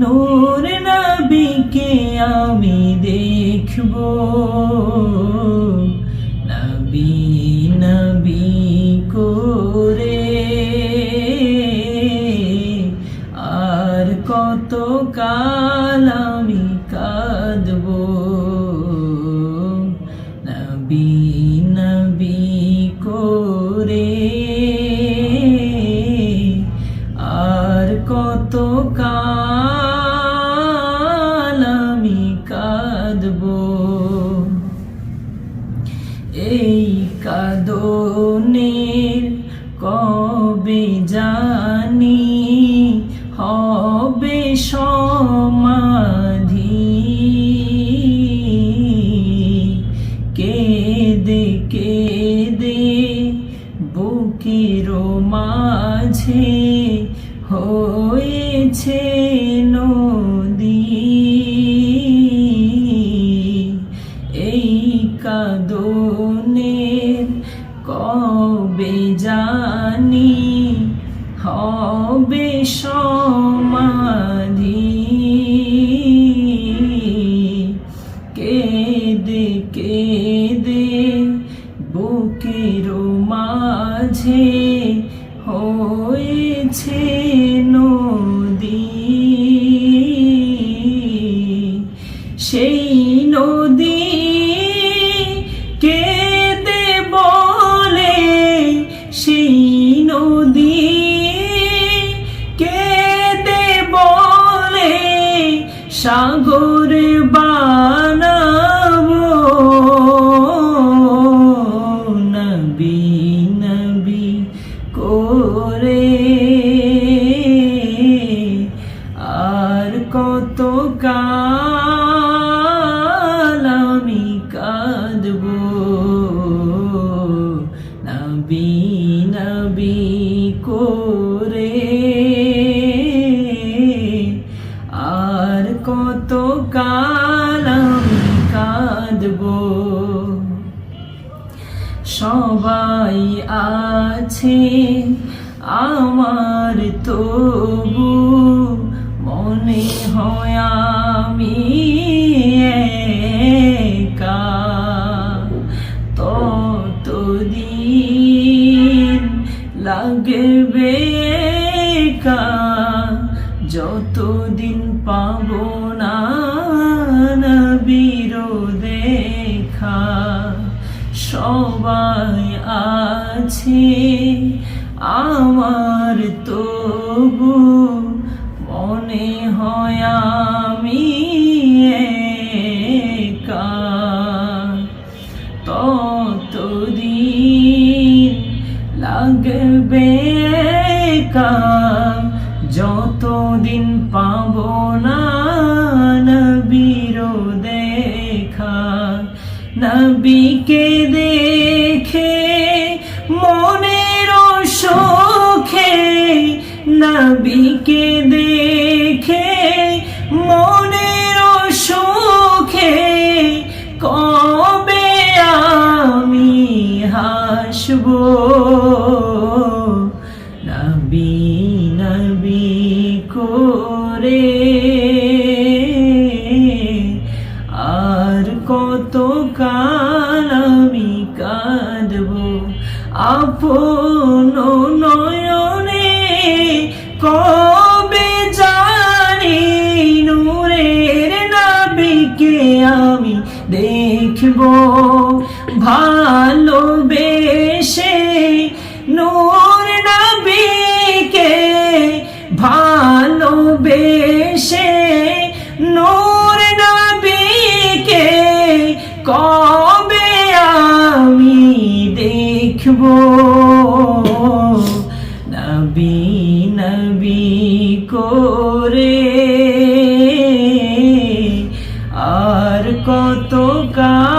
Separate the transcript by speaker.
Speaker 1: নূর নবীকে আমি দেখব। নবী নবী করে আর কত কাল আমি কাঁদব। নবী নবী জানি হবে সমাধি। কেদে কেদে বুকির মাঝে সমাধি কেদে কেদে বুকের মাঝে হয়েছে সাগর বানাবো। নবী নবী করে আর কত কাল আমি কাঁদব। নবী নবী করে কাল আমি কাঁদব। সবাই আছে আমার, তবু মনে হয় আমি একা। ততদিন লাগবে যতদিন পাবো দেখা সবাই আছে। আমার তবু মনে হয় আমি একা। ততদিন লাগবে যতদিন পাবো না দেখা নবীকে দেখে মনের সুখে নবীকে দেখে মনের সুখে কবে আমি হাসব? নবী নবী করে কাঁদব আপন নয়নে কবে জানি নূরের নাবিকে আমি দেখব। ভালোবেসে নূর নবীকে ভালোবেসে গো নবী নবী করে আর কত গা